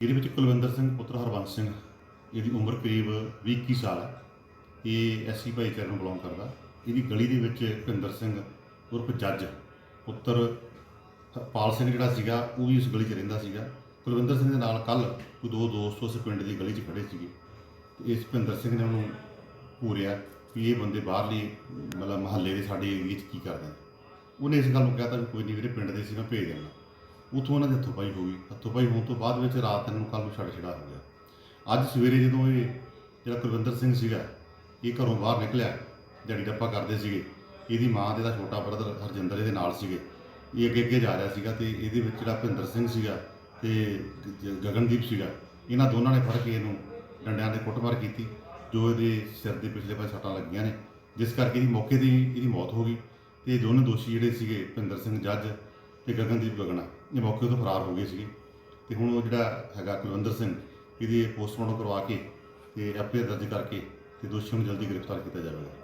ਇਹਦੇ ਵਿੱਚ ਕੁਲਵਿੰਦਰ ਸਿੰਘ ਪੁੱਤਰ ਹਰਬੰਸ ਸਿੰਘ, ਇਹਦੀ ਉਮਰ ਕਰੀਬ 20 ਸਾਲ ਹੈ। ਇਹ ਐਸਸੀ ਭਾਈਚਾਰੇ ਨੂੰ ਬਿਲੋਂਗ ਕਰਦਾ। ਇਹਦੀ ਗਲੀ ਦੇ ਵਿੱਚ ਭਿੰਦਰ ਸਿੰਘ ਉਰਫ ਜੱਜ ਪੁੱਤਰ ਪਾਲ ਸਿੰਘ ਜਿਹੜਾ ਸੀਗਾ, ਉਹ ਵੀ ਉਸ ਗਲੀ 'ਚ ਰਹਿੰਦਾ ਸੀਗਾ। ਕੁਲਵਿੰਦਰ ਸਿੰਘ ਦੇ ਨਾਲ ਕੱਲ ਕੋਈ ਦੋ ਦੋਸਤ ਉਸ ਪਿੰਡ ਦੀ ਗਲੀ 'ਚ ਖੜੇ ਸੀਗੇ। ਤੇ ਇਸ ਭਿੰਦਰ ਸਿੰਘ ਨੇ ਉਹਨੂੰ ਪੂਰਿਆ ਵੀ ਇਹ ਬੰਦੇ ਬਾਹਰਲੀ ਮਤਲਬ ਮਹੱਲੇ ਦੇ ਸਾਡੇ ਏਰੀਏ 'ਚ ਕੀ ਕਰਦੇ ਉਹਨੇ ਇਸ ਗੱਲ ਨੂੰ ਕਹਿਤਾ ਵੀ ਕੋਈ ਨਹੀਂ ਵੀਰੇ, ਪਿੰਡ ਦੇ ਸੀ ਮੈਂ ਭੇਜ ਦਿੰਦਾ ਉਥੋਂ ਉਹਨਾਂ ਦੀ ਹੱਥੋਪਾਈ ਹੋ ਗਈ ਹੱਥੋਪਾਈ ਹੋਣ ਤੋਂ ਬਾਅਦ ਵਿੱਚ ਰਾਤ ਇਹਨਾਂ ਨੂੰ ਕੱਲ ਨੂੰ ਛੱਡ ਛੜਾ ਹੋ ਗਿਆ। ਅੱਜ ਸਵੇਰੇ ਜਦੋਂ ਇਹ ਜਿਹੜਾ ਕੁਲਵਿੰਦਰ ਸਿੰਘ ਸੀਗਾ, ਇਹ ਘਰੋਂ ਬਾਹਰ ਨਿਕਲਿਆ ਜੜੀ ਡੱਪਾ ਕਰਦੇ ਸੀਗੇ, ਇਹਦੀ ਮਾਂ ਤੇ ਦਾ ਛੋਟਾ ਬ੍ਰਦਰ ਹਰਜਿੰਦਰ ਇਹਦੇ ਨਾਲ ਸੀਗੇ। ਇਹ ਅੱਗੇ ਅੱਗੇ ਜਾ ਰਿਹਾ ਸੀਗਾ ਤੇ ਇਹਦੇ ਵਿੱਚ ਜਿਹੜਾ ਭਿੰਦਰ ਸਿੰਘ ਸੀਗਾ ਤੇ ਗ- ਗਗਨਦੀਪ ਸੀਗਾ, ਇਹਨਾਂ ਦੋਨਾਂ ਨੇ ਫੜ ਕੇ ਇਹਨੂੰ ਡੰਡਿਆਂ ਦੇ ਕੁੱਟਮਾਰ ਕੀਤੀ, ਜੋ ਇਹਦੇ ਸਿਰ ਦੇ ਪਿਛਲੇ ਪਾਸੇ ਸੱਟਾਂ ਲੱਗੀਆਂ ਨੇ। ਜਿਸ ਕਰਕੇ ਇਹਦੀ ਮੌਕੇ ਤੇ ਹੀ ਇਹਦੀ ਮੌਤ ਹੋ ਗਈ ਤੇ ਇਹ ਦੋਨੇ ਦੋਸ਼ੀ ਜਿਹੜੇ ਸੀਗੇ ਭਿੰਦਰ ਸਿੰਘ ਜੱਜ ਤੇ ਗਗਨਦੀਪ ਗਗਨਾ ਇਹ ਮੌਕੇ ਤੋਂ ਫਰਾਰ ਹੋ ਗਏ ਸੀਗੇ। ਤੇ ਹੁਣ ਉਹ ਜਿਹੜਾ ਹੈਗਾ ਕੁਲਵਿੰਦਰ ਸਿੰਘ, ਇਹਦੀ ਪੋਸਟਮਾਰਟਮ ਕਰਵਾ ਕੇ ਤੇ ਐਫਆਈਆਰ ਦਰਜ ਕਰਕੇ ਤੇ ਦੋਸ਼ੀਆਂ ਨੂੰ ਜਲਦੀ ਗ੍ਰਿਫਤਾਰ ਕੀਤਾ ਜਾਵੇਗਾ।